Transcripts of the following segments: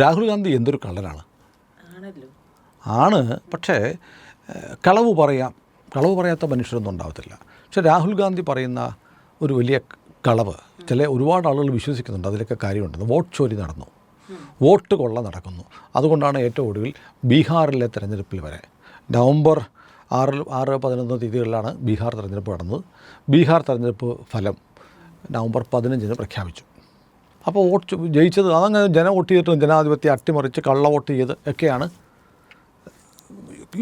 രാഹുൽ ഗാന്ധി എന്തൊരു കള്ളനാണ്? ആണ്. പക്ഷേ കളവ് പറയാം. കളവ് പറയാത്ത മനുഷ്യരൊന്നും ഉണ്ടാവത്തില്ല. പക്ഷേ രാഹുൽ ഗാന്ധി പറയുന്ന ഒരു വലിയ കളവ് ചില ഒരുപാട് ആളുകൾ വിശ്വസിക്കുന്നുണ്ട്. അതിലൊക്കെ കാര്യമുണ്ടെന്ന് വോട്ട് ചോരി നടന്നു. വോട്ട് കൊള്ള നടക്കുന്നു. അതുകൊണ്ടാണ് ഏറ്റവും ഒടുവിൽ ബീഹാറിലെ തെരഞ്ഞെടുപ്പിൽ വരെ. നവംബർ ആറ് ആറ് പതിനൊന്ന് തീയതികളിലാണ് ബീഹാർ തെരഞ്ഞെടുപ്പ് നടന്നത്. ബീഹാർ തെരഞ്ഞെടുപ്പ് ഫലം നവംബർ പതിനഞ്ചിന് പ്രഖ്യാപിച്ചു. അപ്പോൾ വോട്ട് ജയിച്ചത് അതങ്ങനെ ജനം വോട്ട് ചെയ്തിട്ട് ജനാധിപത്യം അട്ടിമറിച്ച് കള്ള വോട്ട് ചെയ്ത് ഒക്കെയാണ്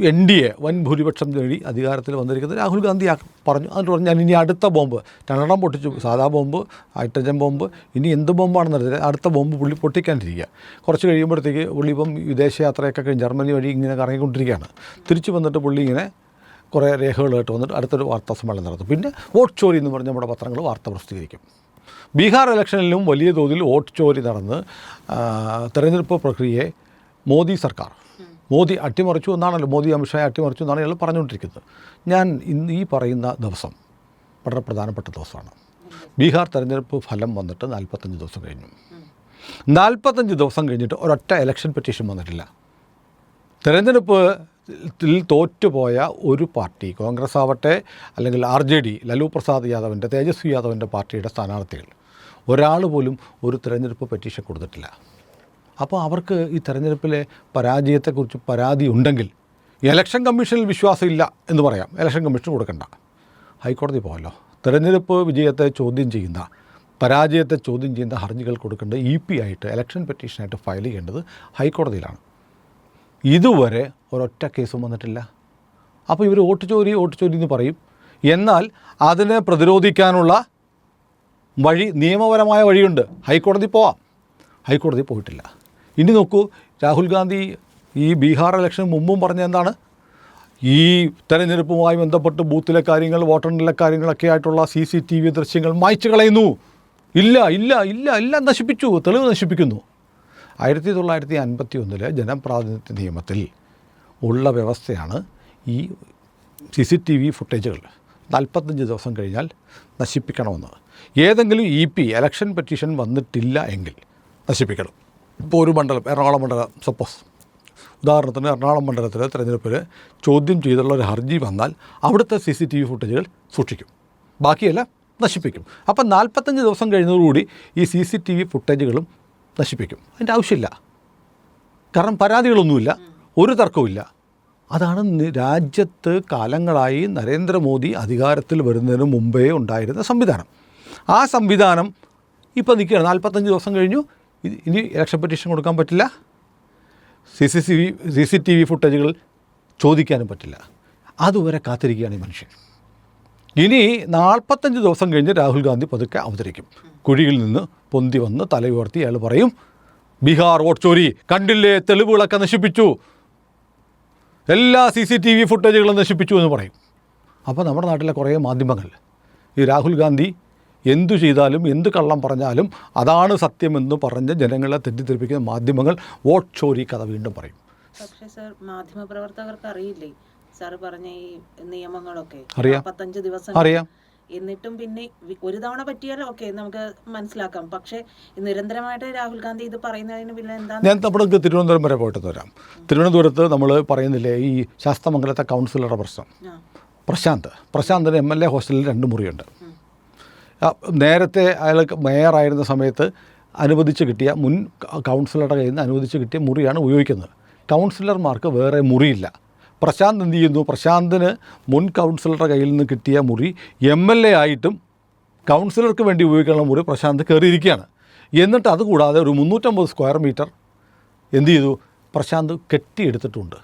എൻ ഡി എ വൻ ഭൂരിപക്ഷം നേടി അധികാരത്തിൽ വന്നിരിക്കുന്നത്. രാഹുൽ ഗാന്ധി പറഞ്ഞു. എന്നിട്ട് പറഞ്ഞു ഞാൻ ഇനി അടുത്ത ബോംബ് ടണടം പൊട്ടിച്ചു. സാധാ ബോംബ് ഹൈഡ്രജൻ ബോംബ് ഇനി എന്ത് ബോംബാണെന്ന് അറിയില്ല. അടുത്ത ബോംബ് പുള്ളി പൊട്ടിക്കാണ്ടിരിക്കുക കുറച്ച് കഴിയുമ്പോഴത്തേക്ക് പുള്ളി ഇപ്പം വിദേശയാത്രയൊക്കെ കഴിഞ്ഞ് ജർമ്മനി വഴി ഇങ്ങനെ കറങ്ങിക്കൊണ്ടിരിക്കുകയാണ്. തിരിച്ചു വന്നിട്ട് പുള്ളി ഇങ്ങനെ കുറേ രേഖകളായിട്ട് വന്നിട്ട് അടുത്തൊരു വാർത്താ സമ്മേളനം നടത്തും. പിന്നെ വോട്ട് ചോരി എന്ന് പറഞ്ഞ് നമ്മുടെ പത്രങ്ങൾ വാർത്ത പ്രസിദ്ധീകരിക്കും. ബീഹാർ ഇലക്ഷനിലും വലിയ തോതിൽ വോട്ട് ചോരി നടന്ന് തെരഞ്ഞെടുപ്പ് പ്രക്രിയയെ മോദി സർക്കാർ. മോദി അട്ടിമറിച്ചു എന്നാണല്ലോ മോദി അമിത്ഷായെ അട്ടിമറിച്ചു എന്നാണ് ഇയാൾ പറഞ്ഞുകൊണ്ടിരിക്കുന്നത്. ഞാൻ ഇന്ന് ഈ പറയുന്ന ദിവസം വളരെ പ്രധാനപ്പെട്ട ദിവസമാണ്. ബീഹാർ തെരഞ്ഞെടുപ്പ് ഫലം വന്നിട്ട് നാൽപ്പത്തഞ്ച് ദിവസം കഴിഞ്ഞു. നാൽപ്പത്തഞ്ച് ദിവസം കഴിഞ്ഞിട്ട് ഒരൊറ്റ ഇലക്ഷൻ പെറ്റീഷൻ വന്നിട്ടില്ല. തെരഞ്ഞെടുപ്പിൽ തോറ്റുപോയ ഒരു പാർട്ടി കോൺഗ്രസ് ആവട്ടെ അല്ലെങ്കിൽ R J D Lalu Prasad യാദവിന്റെ തേജസ്വി യാദവിന്റെ പാർട്ടിയുടെ സ്ഥാനാർത്ഥികൾ. ഒരാൾ പോലും ഒരു തിരഞ്ഞെടുപ്പ് പെറ്റീഷൻ കൊടുത്തിട്ടില്ല. അപ്പോൾ അവർക്ക് ഈ തെരഞ്ഞെടുപ്പിലെ പരാജയത്തെക്കുറിച്ച് പരാതി ഉണ്ടെങ്കിൽ ഇലക്ഷൻ കമ്മീഷനിൽ വിശ്വാസമില്ല എന്ന് പറയാം. ഇലക്ഷൻ കമ്മീഷൻ കൊടുക്കണ്ട. ഹൈക്കോടതി പോകല്ലോ. തെരഞ്ഞെടുപ്പ് വിജയത്തെ ചോദ്യം ചെയ്യുന്ന പരാജയത്തെ ചോദ്യം ചെയ്യുന്ന ഹർജികൾ കൊടുക്കേണ്ടത് ഇ പി ആയിട്ട് ഇലക്ഷൻ പെറ്റീഷനായിട്ട് ഫയൽ ചെയ്യേണ്ടത് ഹൈക്കോടതിയിലാണ്. ഇതുവരെ ഒരൊറ്റ കേസും വന്നിട്ടില്ല. അപ്പോൾ ഇവർ വോട്ട് ചോരി വോട്ട് ചോരി എന്ന് പറയും. എന്നാൽ അതിനെ പ്രതിരോധിക്കാനുള്ള വഴി നിയമപരമായ വഴിയുണ്ട്. ഹൈക്കോടതി പോവാം. ഹൈക്കോടതി പോയിട്ടില്ല. ഇനി നോക്കൂ രാഹുൽ ഗാന്ധി ഈ ബീഹാർ ഇലക്ഷന് മുമ്പും പറഞ്ഞ എന്താണ്? ഈ തെരഞ്ഞെടുപ്പുമായി ബന്ധപ്പെട്ട് ബൂത്തിലെ കാര്യങ്ങൾ വോട്ടെണ്ണലിലെ കാര്യങ്ങളൊക്കെ ആയിട്ടുള്ള സി സി ടി വി ദൃശ്യങ്ങൾ മായ്ച്ചു കളയുന്നു. ഇല്ല ഇല്ല ഇല്ല എല്ലാം നശിപ്പിച്ചു തെളിവ് നശിപ്പിക്കുന്നു. ആയിരത്തി തൊള്ളായിരത്തി അൻപത്തി ഒന്നിലെ ജനപ്രാതിനിധ്യ നിയമത്തിൽ ഉള്ള വ്യവസ്ഥയാണ് ഈ സി സി ടി വി ഫുട്ടേജുകൾ. നാൽപ്പത്തഞ്ച് ദിവസം കഴിഞ്ഞാൽ നശിപ്പിക്കണമെന്ന്. ഏതെങ്കിലും ഇ പി എലക്ഷൻ പെറ്റീഷൻ വന്നിട്ടില്ല എങ്കിൽ നശിപ്പിക്കണം. ഇപ്പോൾ ഒരു മണ്ഡലം എറണാകുളം മണ്ഡലം സപ്പോസ്. ഉദാഹരണത്തിന് എറണാകുളം മണ്ഡലത്തിലെ തെരഞ്ഞെടുപ്പിൽ ചോദ്യം ചെയ്തുള്ള ഒരു ഹർജി വന്നാൽ അവിടുത്തെ സി സി ടി വി ഫുട്ടേജുകൾ സൂക്ഷിക്കും. ബാക്കിയെല്ലാം നശിപ്പിക്കും. അപ്പം നാൽപ്പത്തഞ്ച് ദിവസം കഴിഞ്ഞതോടുകൂടി ഈ സി സി ടി വി ഫുട്ടേജുകളും നശിപ്പിക്കും. അതിന്റെ ആവശ്യമില്ല. കാരണം പരാതികളൊന്നുമില്ല. ഒരു തർക്കവുമില്ല. അതാണ് രാജ്യത്ത് കാലങ്ങളായി നരേന്ദ്രമോദി അധികാരത്തിൽ വരുന്നതിന് മുമ്പേ ഉണ്ടായിരുന്ന സംവിധാനം. ആ സംവിധാനം ഇപ്പോൾ നിൽക്കുകയാണ്. നാൽപ്പത്തഞ്ച് ദിവസം കഴിഞ്ഞു. ഇനി ഇലക്ഷൻ പെറ്റീഷൻ കൊടുക്കാൻ പറ്റില്ല. C C C V C C T V ഫുട്ടേജുകൾ ചോദിക്കാനും പറ്റില്ല. അതുവരെ കാത്തിരിക്കുകയാണ് ഈ മനുഷ്യൻ. ഇനി നാൽപ്പത്തഞ്ച് ദിവസം കഴിഞ്ഞ് രാഹുൽ ഗാന്ധി പതുക്കെ അവതരിക്കും. കുഴിയിൽ നിന്ന് പൊന്തി വന്ന് തല ഉയർത്തി അയാൾ പറയും ബീഹാർ വോട്ട് ചോരി കണ്ടില്ലേ തെളിവുകളൊക്കെ നശിപ്പിച്ചു? എല്ലാ സി സി ടി വി ഫുട്ടേജുകളും നശിപ്പിച്ചു എന്ന് പറയും. അപ്പോൾ നമ്മുടെ നാട്ടിലെ കുറേ മാധ്യമങ്ങൾ ഈ രാഹുൽ ഗാന്ധി എന്തു ചെയ്താലും എന്ത് കള്ളം പറഞ്ഞാലും അതാണ് സത്യമെന്ന് പറഞ്ഞ് ജനങ്ങളെ തെറ്റിദ്ധരിപ്പിക്കുന്ന മാധ്യമങ്ങൾ വോട്ട് ചോരി കഥ വീണ്ടും പറയും. പക്ഷേ സർ മാധ്യമപ്രവർത്തകർക്ക് അറിയില്ലേ? സാർ പറഞ്ഞ ഈ നിയമങ്ങളൊക്കെ. നാൽപ്പത്തഞ്ച് ദിവസം അറിയാം. എന്നിട്ടും പിന്നെ ഒരു തവണ പറ്റിയാൽ ഓക്കെ നമുക്ക് മനസ്സിലാക്കാം. പക്ഷേ നിരന്തരമായിട്ട് രാഹുൽ ഗാന്ധി ഇത് പറയുന്നതിന് പിന്നെ എന്താ ഞാൻ നമ്മുടെ തിരുവനന്തപുരം വരെ പോയിട്ട് വരാം. തിരുവനന്തപുരത്ത് നമ്മൾ പറയുന്നില്ലേ ഈ ശാസ്തമംഗലത്തെ കൗൺസിലറുടെ പ്രശ്നം. പ്രശാന്ത്. പ്രശാന്തിന് എം എൽ എ ഹോസ്റ്റലിൽ രണ്ട് മുറിയുണ്ട്. നേരത്തെ അയാൾ മേയറായിരുന്ന സമയത്ത് അനുവദിച്ച് കിട്ടിയ മുൻ കൗൺസിലറുടെ കയ്യിൽ നിന്ന് അനുവദിച്ച് കിട്ടിയ മുറിയാണ് ഉപയോഗിക്കുന്നത്. കൗൺസിലർമാർക്ക് വേറെ മുറിയില്ല. പ്രശാന്ത് എന്ത് ചെയ്യുന്നു? പ്രശാന്തിന് മുൻ കൗൺസിലറുടെ കയ്യിൽ നിന്ന് കിട്ടിയ മുറി എം എൽ എ ആയിട്ടും കൗൺസിലർക്ക് വേണ്ടി ഉപയോഗിക്കാനുള്ള മുറി പ്രശാന്ത് കയറിയിരിക്കുകയാണ്. എന്നിട്ട് അതുകൂടാതെ ഒരു മുന്നൂറ്റമ്പത് സ്ക്വയർ മീറ്റർ എന്ത് ചെയ്തു? പ്രശാന്ത് കെട്ടിയെടുത്തിട്ടുണ്ട്.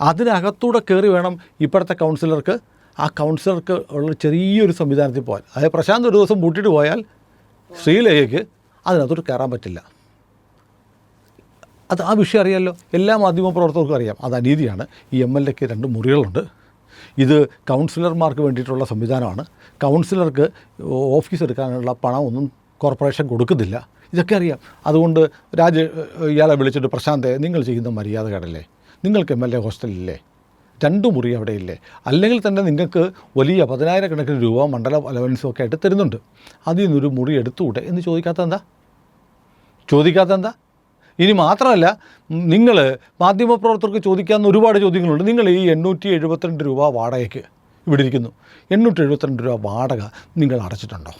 അതിനകത്തൂടെ കയറി വേണം ഇപ്പോഴത്തെ കൗൺസിലർക്ക് ആ കൗൺസിലർക്ക് ഉള്ള ചെറിയൊരു സംവിധാനത്തിൽ പോയാൽ അതായത് പ്രശാന്ത് ഒരു ദിവസം പൂട്ടിയിട്ട് പോയാൽ ശ്രീലേഖയ്ക്ക് അതിനകത്തോട്ട് കയറാൻ പറ്റില്ല. അത് ആ വിഷയം അറിയാമല്ലോ എല്ലാ മാധ്യമ പ്രവർത്തകർക്കും അറിയാം. അത് അനീതിയാണ്. ഈ എം എൽ എക്ക് രണ്ട് മുറികളുണ്ട്. ഇത് കൗൺസിലർമാർക്ക് വേണ്ടിയിട്ടുള്ള സംവിധാനമാണ്. കൗൺസിലർക്ക് ഓഫീസ് എടുക്കാനുള്ള പണമൊന്നും കോർപ്പറേഷൻ കൊടുക്കുന്നില്ല. ഇതൊക്കെ അറിയാം. അതുകൊണ്ട് രാജ ഇയാളെ വിളിച്ചിട്ട് പ്രശാന്തെ നിങ്ങൾ ചെയ്യുന്ന മര്യാദ കേടല്ലേ നിങ്ങൾക്ക് എം എൽ എ ഹോസ്റ്റലില്ലേ? രണ്ട് മുറി അവിടെ ഇല്ലേ അല്ലെങ്കിൽ തന്നെ നിങ്ങൾക്ക് വലിയ പതിനായിരക്കണക്കിന് രൂപ മണ്ഡല അലവൻസും ഒക്കെ ആയിട്ട് തരുന്നുണ്ട്. അതിൽ നിന്നൊരു മുറി എടുത്തുകൂടെ? എന്ന് ചോദിക്കാത്ത എന്താ ചോദിക്കാത്ത എന്താ ഇനി മാത്രമല്ല നിങ്ങൾ മാധ്യമപ്രവർത്തകർക്ക് ചോദിക്കാവുന്ന ഒരുപാട് ചോദ്യങ്ങളുണ്ട്. നിങ്ങൾ ഈ എണ്ണൂറ്റി എഴുപത്തിരണ്ട് രൂപ വാടകയ്ക്ക് ഇവിടെ ഇരിക്കുന്നു എണ്ണൂറ്റി എഴുപത്തിരണ്ട് രൂപ വാടക നിങ്ങൾ അടച്ചിട്ടുണ്ടോ?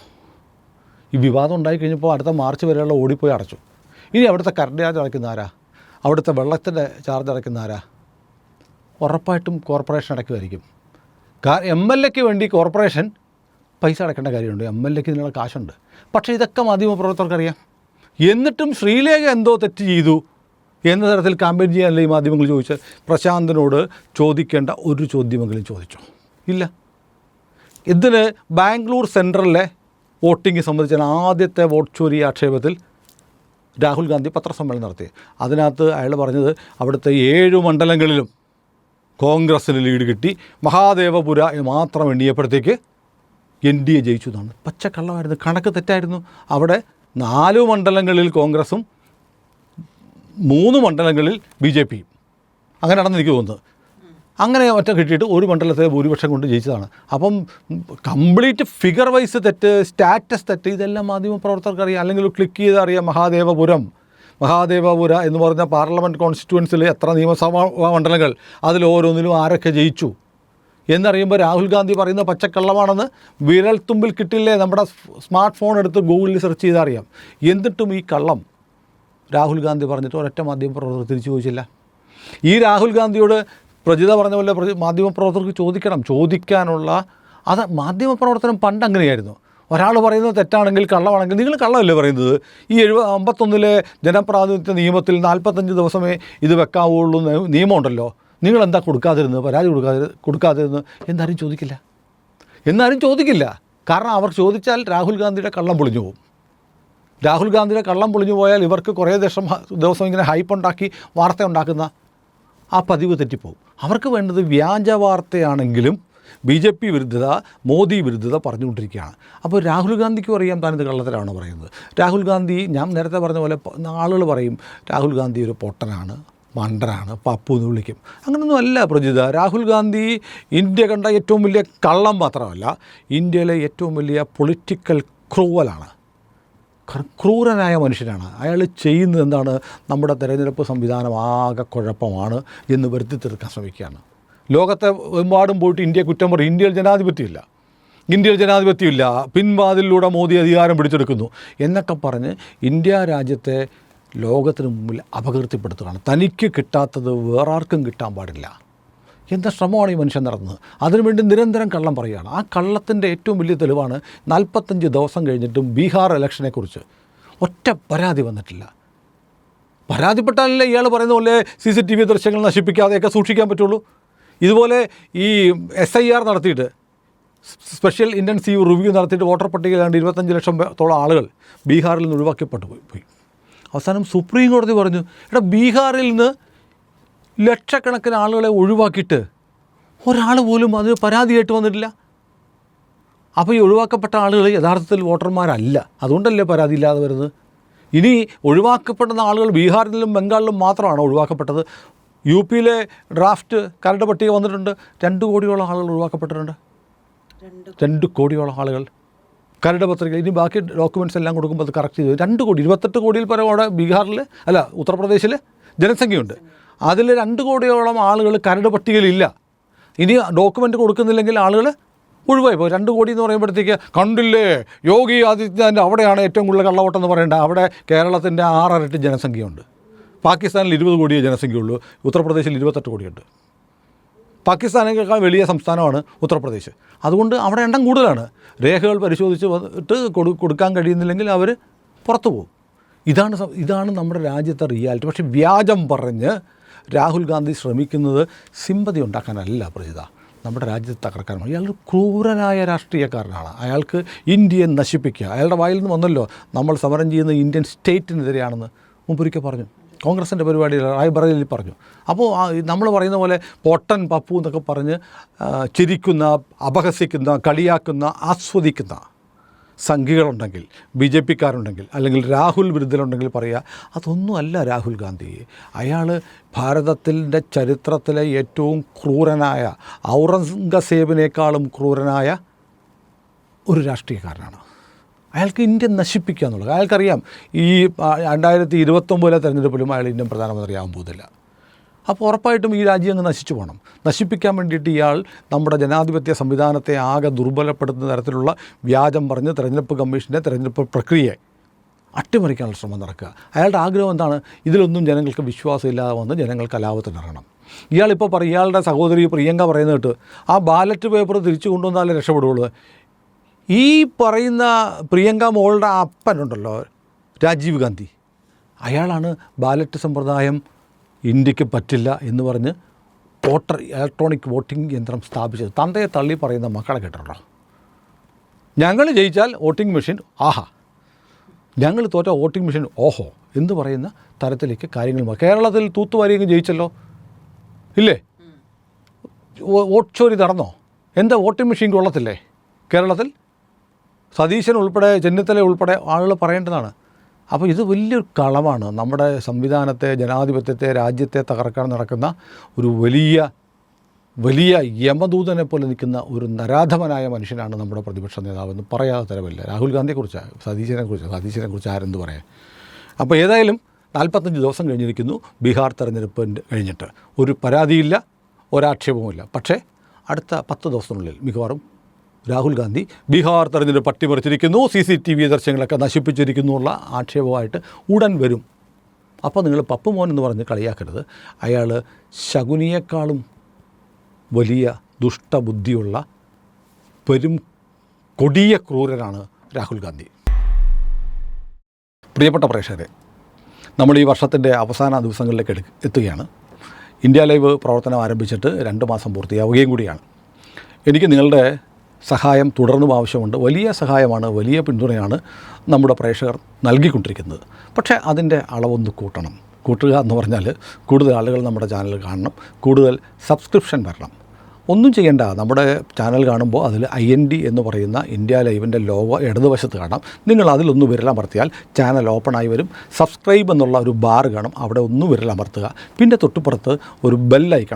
ഈ വിവാദം ഉണ്ടായി കഴിഞ്ഞപ്പോൾ അടുത്ത മാർച്ച് വരെയുള്ള ഓടിപ്പോയി അടച്ചു. ഇനി അവിടുത്തെ കറണ്ട് ചാർജ് അടയ്ക്കുന്ന ആരാ? അവിടുത്തെ വെള്ളത്തിന്റെ ചാർജ് അടയ്ക്കുന്ന ആരാ? ഉറപ്പായിട്ടും കോർപ്പറേഷൻ അടയ്ക്കുമായിരിക്കും. എം എൽ എക്ക് വേണ്ടി കോർപ്പറേഷൻ പൈസ അടയ്ക്കേണ്ട കാര്യമുണ്ട്. എം എൽ എക്ക് ഇതിനുള്ള കാശുണ്ട്. പക്ഷേ ഇതൊക്കെ മാധ്യമപ്രവർത്തകർക്കറിയാം. എന്നിട്ടും ശ്രീലേഖ എന്തോ തെറ്റ് ചെയ്തു എന്ന തരത്തിൽ കാമ്പയിൻ ചെയ്യാനല്ല ഈ മാധ്യമങ്ങൾ ചോദിച്ചാൽ പ്രശാന്തനോട് ചോദിക്കേണ്ട ഒരു ചോദ്യമെങ്കിലും ചോദിച്ചോ? ഇല്ല. ഇതിന് ബാംഗ്ലൂർ സെൻട്രലിലെ വോട്ടിംഗ് സംബന്ധിച്ച ആദ്യത്തെ വോട്ട് ചോരി ആക്ഷേപത്തിൽ രാഹുൽ ഗാന്ധി പത്രസമ്മേളനം നടത്തി അതിനകത്ത് അയാൾ പറഞ്ഞത് അവിടുത്തെ ഏഴ് മണ്ഡലങ്ങളിലും കോൺഗ്രസ്സിന് ലീഡ് കിട്ടി. മഹാദേവപുര മാത്രം എണ്ണിയപ്പോഴത്തേക്ക് എൻ ഡി എ ജയിച്ചു എന്നാണ്. പച്ചക്കള്ളമായിരുന്നു. കണക്ക് തെറ്റായിരുന്നു. അവിടെ നാല് മണ്ഡലങ്ങളിൽ കോൺഗ്രസും മൂന്ന് മണ്ഡലങ്ങളിൽ ബി ജെ പിയും. അങ്ങനെയാണെന്ന് എനിക്ക് തോന്നുന്നത്. അങ്ങനെ ഒറ്റ കിട്ടിയിട്ട് ഒരു മണ്ഡലത്തെ ഭൂരിപക്ഷം കൊണ്ട് ജയിച്ചതാണ്. അപ്പം കംപ്ലീറ്റ് ഫിഗർ വൈസ് തെറ്റ് സ്റ്റാറ്റസ് തെറ്റ് ഇതെല്ലാം മാധ്യമപ്രവർത്തകർക്ക് അറിയാം. അല്ലെങ്കിൽ ക്ലിക്ക് ചെയ്ത് അറിയാം മഹാദേവപുരം. മഹാദേവപുര എന്ന് പറഞ്ഞ പാർലമെന്റ് കോൺസ്റ്റിറ്റ്യുവൻസിൽ എത്ര നിയമസഭാ മണ്ഡലങ്ങൾ അതിൽ ഓരോന്നിലും ആരൊക്കെ ജയിച്ചു? എന്നറിയുമ്പോൾ രാഹുൽ ഗാന്ധി പറയുന്ന പച്ചക്കള്ളമാണെന്ന് വിരൽത്തുമ്പിൽ കിട്ടില്ലേ നമ്മുടെ സ്മാർട്ട് ഫോൺ എടുത്ത് ഗൂഗിളിൽ സെർച്ച് ചെയ്താൽ അറിയാം. എന്നിട്ടും ഈ കള്ളം രാഹുൽ ഗാന്ധി പറഞ്ഞിട്ട് ഒരൊറ്റ മാധ്യമപ്രവർത്തകർ തിരിച്ചു ചോദിച്ചില്ല. ഈ രാഹുൽ ഗാന്ധിയോട് പ്രജിത പറഞ്ഞ പോലെ മാധ്യമപ്രവർത്തകർക്ക് ചോദിക്കണം. ചോദിക്കാനുള്ള അത് മാധ്യമപ്രവർത്തനം പണ്ട് അങ്ങനെയായിരുന്നു. ഒരാൾ പറയുന്നത് തെറ്റാണെങ്കിൽ കള്ളമാണെങ്കിൽ നിങ്ങൾ കള്ളമല്ലേ പറയുന്നത്? ഈ എഴുപ അമ്പത്തൊന്നിലെ ജനപ്രാതിനിധ്യ നിയമത്തിൽ നാൽപ്പത്തഞ്ച് ദിവസമേ ഇത് വെക്കാവുള്ളൂ നിയമമുണ്ടല്ലോ. നിങ്ങൾ എന്താ കൊടുക്കാതിരുന്നത്? പരാതി കൊടുക്കാതിരു കൊടുക്കാതിരുന്നത്? എന്നാരും ചോദിക്കില്ല. എന്നാരും ചോദിക്കില്ല. കാരണം അവർ ചോദിച്ചാൽ രാഹുൽ ഗാന്ധിയുടെ കള്ളം പൊളിഞ്ഞു പോകും. രാഹുൽ ഗാന്ധിയുടെ കള്ളം പൊളിഞ്ഞു പോയാൽ ഇവർക്ക് കുറേ ദിവസം ദിവസം ഇങ്ങനെ ഹൈപ്പ് ഉണ്ടാക്കി വാർത്ത ഉണ്ടാക്കുന്ന ആ പതിവ് തെറ്റിപ്പോവും. അവർക്ക് വേണ്ടത് വ്യാജ വാർത്തയാണെങ്കിലും ബി ജെ പി വിരുദ്ധത മോദി വിരുദ്ധത പറഞ്ഞുകൊണ്ടിരിക്കുകയാണ്. അപ്പോൾ രാഹുൽ ഗാന്ധിക്കും അറിയാം താനിത് കള്ളത്തിലാണ് പറയുന്നത്. രാഹുൽ ഗാന്ധി ഞാൻ നേരത്തെ പറഞ്ഞ പോലെ ആളുകൾ പറയും രാഹുൽ ഗാന്ധി ഒരു പൊട്ടനാണ്. മണ്ടനാണ് പപ്പു എന്ന് വിളിക്കും. അങ്ങനൊന്നും അല്ല പ്രജിത. രാഹുൽ ഗാന്ധി ഇന്ത്യ കണ്ട ഏറ്റവും വലിയ കള്ളം മാത്രമല്ല ഇന്ത്യയിലെ ഏറ്റവും വലിയ പൊളിറ്റിക്കൽ ക്രൂവലാണ്. ക്രൂരനായ മനുഷ്യനാണ്. അയാൾ ചെയ്യുന്നത് എന്താണ്? നമ്മുടെ തെരഞ്ഞെടുപ്പ് സംവിധാനം ആകെ കുഴപ്പമാണ് എന്ന് വരുത്തി തീർക്കാൻ ശ്രമിക്കുകയാണ്. ലോകത്തെ എമ്പാടും പോയിട്ട് ഇന്ത്യ കുറ്റം പറയും. ഇന്ത്യയിൽ ജനാധിപത്യമില്ല. ഇന്ത്യയിൽ ജനാധിപത്യമില്ല. പിൻവാതിലൂടെ മോദി അധികാരം പിടിച്ചെടുക്കുന്നു. എന്നൊക്കെ പറഞ്ഞ് ഇന്ത്യ രാജ്യത്തെ ലോകത്തിന് മുമ്പിൽ അപകീർത്തിപ്പെടുത്തുകയാണ്. തനിക്ക് കിട്ടാത്തത് വേറാർക്കും കിട്ടാൻ പാടില്ല. എന്താ ശ്രമമാണ് ഈ മനുഷ്യൻ നടന്നത് അതിനുവേണ്ടി നിരന്തരം കള്ളം പറയുകയാണ്. ആ കള്ളത്തിന്റെ ഏറ്റവും വലിയ തെളിവാണ് നാൽപ്പത്തഞ്ച് ദിവസം കഴിഞ്ഞിട്ടും ബീഹാർ ഇലക്ഷനെക്കുറിച്ച് ഒറ്റ പരാതി വന്നിട്ടില്ല. പരാതിപ്പെട്ടാലല്ലേ ഇയാൾ പറയുന്ന പോലെ സി സി ടി വി ദൃശ്യങ്ങൾ നശിപ്പിക്കാതെയൊക്കെ സൂക്ഷിക്കാൻ പറ്റുള്ളൂ? ഇതുപോലെ ഈ എസ് ഐ ആർ നടത്തിയിട്ട് സ്പെഷ്യൽ ഇന്റൻസീവ് റിവ്യൂ നടത്തിയിട്ട് വോട്ടർ പട്ടികയിലാണ്ട് ഇരുപത്തഞ്ച് ലക്ഷം തോളം ആളുകൾ ബീഹാറിൽ നിന്ന് ഒഴിവാക്കപ്പെട്ടു പോയി. അവസാനം സുപ്രീം കോടതി പറഞ്ഞു എടാ ബീഹാറിൽ നിന്ന് ലക്ഷക്കണക്കിന് ആളുകളെ ഒഴിവാക്കിയിട്ട് ഒരാൾ പോലും അതിന് കേട്ട് വന്നിട്ടില്ല. അപ്പോൾ ഈ ഒഴിവാക്കപ്പെട്ട ആളുകൾ യഥാർത്ഥത്തിൽ വോട്ടർമാരല്ല. അതുകൊണ്ടല്ലേ പരാതി ഇല്ലാതെ വരുന്നത്? ഇനി ഒഴിവാക്കപ്പെടുന്ന ആളുകൾ ബീഹാറിലും ബംഗാളിലും മാത്രമാണ് ഒഴിവാക്കപ്പെട്ടത്. യു പിയിലെ ഡ്രാഫ്റ്റ് കരട് പട്ടിക വന്നിട്ടുണ്ട്. രണ്ട് കോടിയോളം ആളുകൾ ഒഴിവാക്കപ്പെട്ടിട്ടുണ്ട്. രണ്ട് രണ്ട് കോടിയോളം ആളുകൾ. കരട് പത്രിക. ഇനി ബാക്കി ഡോക്യുമെന്റ്സ് എല്ലാം കൊടുക്കുമ്പോൾ അത് കറക്റ്റ് ചെയ്തു. രണ്ട് കോടി ഇരുപത്തെട്ട് കോടിയിൽ പരം അവിടെ ബീഹാറിൽ അല്ല ഉത്തർപ്രദേശിൽ ജനസംഖ്യയുണ്ട്. അതിൽ രണ്ട് കോടിയോളം ആളുകൾ കരട് പട്ടികയിലില്ല. ഇനി ഡോക്യുമെന്റ് കൊടുക്കുന്നില്ലെങ്കിൽ ആളുകൾ ഒഴിവായി പോകും രണ്ട് കോടി എന്ന് പറയുമ്പോഴത്തേക്ക് കണ്ടില്ലേ യോഗി ആദിത്യനാഥിന്റെ അവിടെയാണ് ഏറ്റവും കൂടുതൽ കള്ളവോട്ടം എന്ന് പറയേണ്ടത് അവിടെ കേരളത്തിന്റെ ആറരട്ടി ജനസംഖ്യയുണ്ട്. പാകിസ്ഥാനിൽ ഇരുപത് കോടിയേ ജനസംഖ്യയുള്ളൂ. ഉത്തർപ്രദേശിൽ ഇരുപത്തെട്ട് കോടിയുണ്ട്. പാകിസ്ഥാനേക്കാൾ വലിയ സംസ്ഥാനമാണ് ഉത്തർപ്രദേശ്. അതുകൊണ്ട് അവിടെ എണ്ണം കൂടുതലാണ്. രേഖകൾ പരിശോധിച്ച് വന്നിട്ട് കൊടു കൊടുക്കാൻ കഴിയുന്നില്ലെങ്കിൽ അവർ പുറത്തു പോകും. ഇതാണ് ഇതാണ് നമ്മുടെ രാജ്യത്തെ റിയാലിറ്റി. പക്ഷേ വ്യാജം പറഞ്ഞ് രാഹുൽ ഗാന്ധി ശ്രമിക്കുന്നത് സിമ്പതി ഉണ്ടാക്കാനല്ല പ്രജിത. നമ്മുടെ രാജ്യത്തെ തകർക്കാനാണ്. ഇയാളൊരു ക്രൂരനായ രാഷ്ട്രീയക്കാരനാണ്. അയാൾക്ക് ഇന്ത്യയെ നശിപ്പിക്കുക. അയാളുടെ വായിൽ നിന്ന് വന്നല്ലോ നമ്മൾ സമരം ചെയ്യുന്ന ഇന്ത്യൻ സ്റ്റേറ്റിനെതിരെയാണെന്ന് മുമ്പൊരിക്കൽ പറഞ്ഞു. കോൺഗ്രസിന്റെ പരിപാടിയിൽ റായ്ബറേലിൽ പറഞ്ഞു. അപ്പോൾ നമ്മൾ പറയുന്ന പോലെ പൊട്ടൻ പപ്പു എന്നൊക്കെ പറഞ്ഞ് ചിരിക്കുന്ന അപഹസിക്കുന്ന കളിയാക്കുന്ന ആസ്വദിക്കുന്ന സംഘികളുണ്ടെങ്കിൽ ബി ജെ പിക്കാരുണ്ടെങ്കിൽ അല്ലെങ്കിൽ രാഹുൽ വിരുദ്ധരുണ്ടെങ്കിൽ പറയുക അതൊന്നുമല്ല രാഹുൽ ഗാന്ധി. അയാൾ ഭാരതത്തിന്റെ ചരിത്രത്തിലെ ഏറ്റവും ക്രൂരനായ ഔറംഗസേബിനേക്കാളും ക്രൂരനായ ഒരു രാഷ്ട്രീയക്കാരനാണ്. അയാൾക്ക് ഇന്ത്യ നശിപ്പിക്കുക എന്നുള്ളത്. അയാൾക്കറിയാം ഈ രണ്ടായിരത്തി ഇരുപത്തൊമ്പതിലെ തെരഞ്ഞെടുപ്പിലും അയാൾ ഇന്ത്യൻ പ്രധാനമന്ത്രിയാകാൻ പോകുന്നില്ല അപ്പോൾ ഉറപ്പായിട്ടും ഈ രാജ്യം അങ്ങ് നശിച്ചു പോകണം. നശിപ്പിക്കാൻ വേണ്ടിയിട്ട് ഇയാൾ നമ്മുടെ ജനാധിപത്യ സംവിധാനത്തെ ആകെ ദുർബലപ്പെടുത്തുന്ന തരത്തിലുള്ള വ്യാജം പറഞ്ഞ് തെരഞ്ഞെടുപ്പ് കമ്മീഷന്റെ തെരഞ്ഞെടുപ്പ് പ്രക്രിയയെ അട്ടിമറിക്കാനുള്ള ശ്രമം നടക്കുക. അയാളുടെ ആഗ്രഹം എന്താണ്? ഇതിലൊന്നും ജനങ്ങൾക്ക് വിശ്വാസമില്ലാതെ വന്ന് ജനങ്ങൾ കലാപത്തിനിറങ്ങണം ഇയാളിപ്പോൾ പറയും ഇയാളുടെ സഹോദരി പ്രിയങ്ക പറയുന്നത് കേട്ട് ആ ബാലറ്റ് പേപ്പർ തിരിച്ചു കൊണ്ടുവന്നാലേ രക്ഷപ്പെടുകയുള്ളൂ. ഈ പറയുന്ന പ്രിയങ്ക മോളുടെ അപ്പനുണ്ടല്ലോ രാജീവ് ഗാന്ധി. അയാളാണ് ബാലറ്റ് സമ്പ്രദായം ഇന്ത്യയ്ക്ക് പറ്റില്ല എന്ന് പറഞ്ഞ് വോട്ടർ ഇലക്ട്രോണിക് വോട്ടിംഗ് യന്ത്രം സ്ഥാപിച്ചത്. തന്തയെ തള്ളി പറയുന്ന മക്കളെ കേട്ടിട്ടുണ്ടോ? ഞങ്ങൾ ജയിച്ചാൽ വോട്ടിംഗ് മെഷീൻ ആഹാ. ഞങ്ങൾ തോറ്റ വോട്ടിംഗ് മെഷീൻ ഓഹോ എന്ന് പറയുന്ന തരത്തിലേക്ക് കാര്യങ്ങൾ കേരളത്തിൽ തൂത്തുവാരിയെങ്കിൽ ജയിച്ചല്ലോ? ഇല്ലേ? വോട്ട് ചോരി നടന്നോ? എന്താ വോട്ടിംഗ് മെഷീൻ കൊള്ളത്തില്ലേ? കേരളത്തിൽ സതീശൻ ഉൾപ്പെടെ ചെന്നിത്തല ഉൾപ്പെടെ ആളുകൾ പറയേണ്ടതാണ്. അപ്പോൾ ഇത് വലിയൊരു കളവാണ്. നമ്മുടെ സംവിധാനത്തെ ജനാധിപത്യത്തെ രാജ്യത്തെ തകർക്കാൻ നടക്കുന്ന ഒരു വലിയ വലിയ യമദൂതനെ പോലെ നിൽക്കുന്ന ഒരു നരാധമനായ മനുഷ്യനാണ് നമ്മുടെ പ്രതിപക്ഷ നേതാവെന്ന് പറയാതെ തരമില്ല. രാഹുൽ ഗാന്ധിയെക്കുറിച്ച് സതീശനെക്കുറിച്ച് സതീശനെക്കുറിച്ച് ആരെന്ത് പറയാം? അപ്പോൾ ഏതായാലും നാൽപ്പത്തഞ്ച് ദിവസം കഴിഞ്ഞിരിക്കുന്നു. ബീഹാർ തെരഞ്ഞെടുപ്പിന്റെ കഴിഞ്ഞിട്ട്. ഒരു പരാതിയില്ല ഒരാക്ഷേപവുമില്ല. പക്ഷേ അടുത്ത പത്ത് ദിവസത്തിനുള്ളിൽ മിക്കവാറും രാഹുൽ ഗാന്ധി ബീഹാർ തെരഞ്ഞെടുപ്പ് പട്ടിമറിച്ചിരിക്കുന്നു സി സി ടി വി ദർശനങ്ങളൊക്കെ നശിപ്പിച്ചിരിക്കുന്നു ഉള്ള ആക്ഷേപമായിട്ട് ഉടൻ വരും. അപ്പോൾ നിങ്ങൾ പപ്പുമോൻ എന്ന് പറഞ്ഞ് കളിയാക്കരുത്. അയാൾ ശകുനിയേക്കാളും വലിയ ദുഷ്ടബുദ്ധിയുള്ള പെരും കൊടിയ ക്രൂരനാണ് രാഹുൽ ഗാന്ധി. പ്രിയപ്പെട്ട പ്രേക്ഷകരെ നമ്മൾ ഈ വർഷത്തിന്റെ അവസാന ദിവസങ്ങളിലേക്ക് എടു എത്തുകയാണ്. ഇന്ത്യ ലൈവ് പ്രവർത്തനം ആരംഭിച്ചിട്ട് രണ്ട് മാസം പൂർത്തിയാവുകയും കൂടിയാണ്. എനിക്ക് നിങ്ങളുടെ സഹായം തുടർന്നും ആവശ്യമുണ്ട്. വലിയ സഹായമാണ് വലിയ പിന്തുണയാണ് നമ്മുടെ പ്രേക്ഷകർ നൽകിക്കൊണ്ടിരിക്കുന്നത്. പക്ഷേ അതിന്റെ അളവൊന്ന് കൂട്ടണം. കൂട്ടുക എന്ന് പറഞ്ഞാൽ കൂടുതൽ ആളുകൾ നമ്മുടെ ചാനൽ കാണണം. കൂടുതൽ സബ്സ്ക്രിപ്ഷൻ വരണം. ഒന്നും ചെയ്യേണ്ട. നമ്മുടെ ചാനൽ കാണുമ്പോൾ അതിൽ ഐ എൻ ഡി എന്ന് പറയുന്ന ഇന്ത്യ ലൈവിന്റെ ലോഗോ ഇടതുവശത്ത് കാണാം. നിങ്ങൾ അതിലൊന്ന് വിരലമർത്തിയാൽ ചാനൽ ഓപ്പൺ ആയി വരും. സബ്സ്ക്രൈബ് എന്നുള്ള ഒരു ബാർ കാണും. അവിടെ ഒന്ന് വിരലമർത്തുക പിന്നെ തൊട്ടുപുറത്ത് ഒരു ബെൽ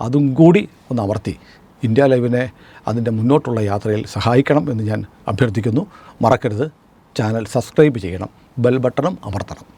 അതും കൂടി ഒന്ന് അമർത്തി. ഇന്ത്യ ലൈവിനെ അതിന്റെ മുന്നോട്ടുള്ള യാത്രയിൽ സഹായിക്കണം എന്ന് ഞാൻ അഭ്യർത്ഥിക്കുന്നു. മറക്കരുത്. ചാനൽ സബ്സ്ക്രൈബ് ചെയ്യണം. ബെൽ ബട്ടണും അമർത്തണം.